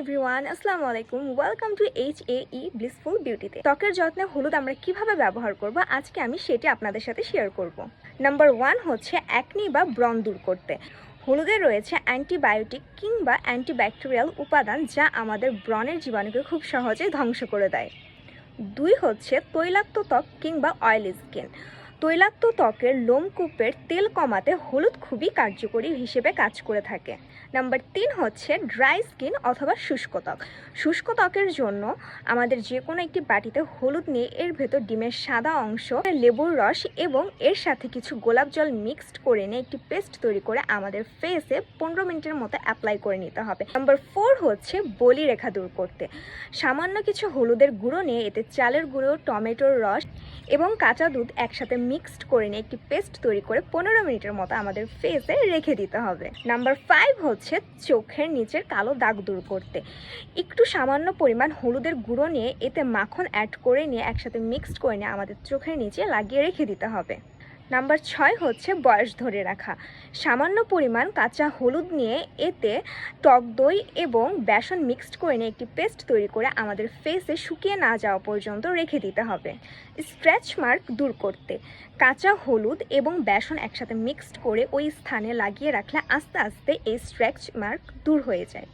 Everyone আসসালামু আলাইকুম welcome to H A E blissful বিউটিতে ত্বকের যত্নে হলুদ আমরা কীভাবে ব্যবহার করব? আজকে আমি সেটি আপনাদের সাথে শেয়ার করব। নাম্বার ওয়ান হচ্ছে অ্যাকনি বা ব্রণ দূর করতে। হলুদে রয়েছে অ্যান্টিবায়োটিক কিংবা অ্যান্টিব্যাকটেরিয়াল উপাদান যা আমাদের ব্রণের জীবাণুকে খুব সহজে ধ্বংস করে দেয়। দুই হচ্ছে তৈলাক্ত ত্বক কিংবা অয়েলি স্কিন তৈলাক্ত ত্বকের লোমকূপের তেল কমাতে হলুদ খুবই কার্যকরী হিসেবে কাজ করে থাকে। নাম্বার তিন হচ্ছে ড্রাই স্কিন অথবা শুষ্ক ত্বক। শুষ্ক ত্বকের জন্য আমাদের যে কোনো একটি বাটিতে হলুদ নিয়ে এর ভেতর ডিমের সাদা অংশ, লেবুর রস এবং এর সাথে কিছু গোলাপ জল মিক্সড করে নিয়ে একটি পেস্ট তৈরি করে আমাদের ফেসে পনেরো মিনিটের মতো অ্যাপ্লাই করে নিতে হবে। নাম্বার ফোর হচ্ছে বলি রেখা দূর করতে। সামান্য কিছু হলুদের গুঁড়ো নিয়ে এতে চালের গুঁড়ো, টমেটোর রস এবং কাঁচা দুধ একসাথে মিক্সড করে নিয়ে একটি পেস্ট তৈরি করে পনেরো মিনিটের মতো আমাদের ফেসে রেখে দিতে হবে। নাম্বার ফাইভ হচ্ছে চোখের নিচের কালো দাগ দূর করতে। একটু সামান্য পরিমাণ হলুদের গুঁড়ো নিয়ে এতে মাখন অ্যাড করে নিয়ে একসাথে মিক্সড করে নিয়ে আমাদের চোখের নিচে লাগিয়ে রেখে দিতে হবে। নাম্বার ছয় হচ্ছে বয়স ধরে রাখা। সামান্য পরিমাণ কাঁচা হলুদ নিয়ে এতে টক দই এবং বেসন মিক্সড করে নিয়ে একটি পেস্ট তৈরি করে আমাদের ফেসে শুকিয়ে না যাওয়া পর্যন্ত রেখে দিতে হবে। স্ক্র্যাচ মার্ক দূর করতে। কাঁচা হলুদ এবং বেসন একসাথে মিক্সড করে ওই স্থানে লাগিয়ে রাখলে আস্তে আস্তে এই স্ক্র্যাচ মার্ক দূর হয়ে যায়।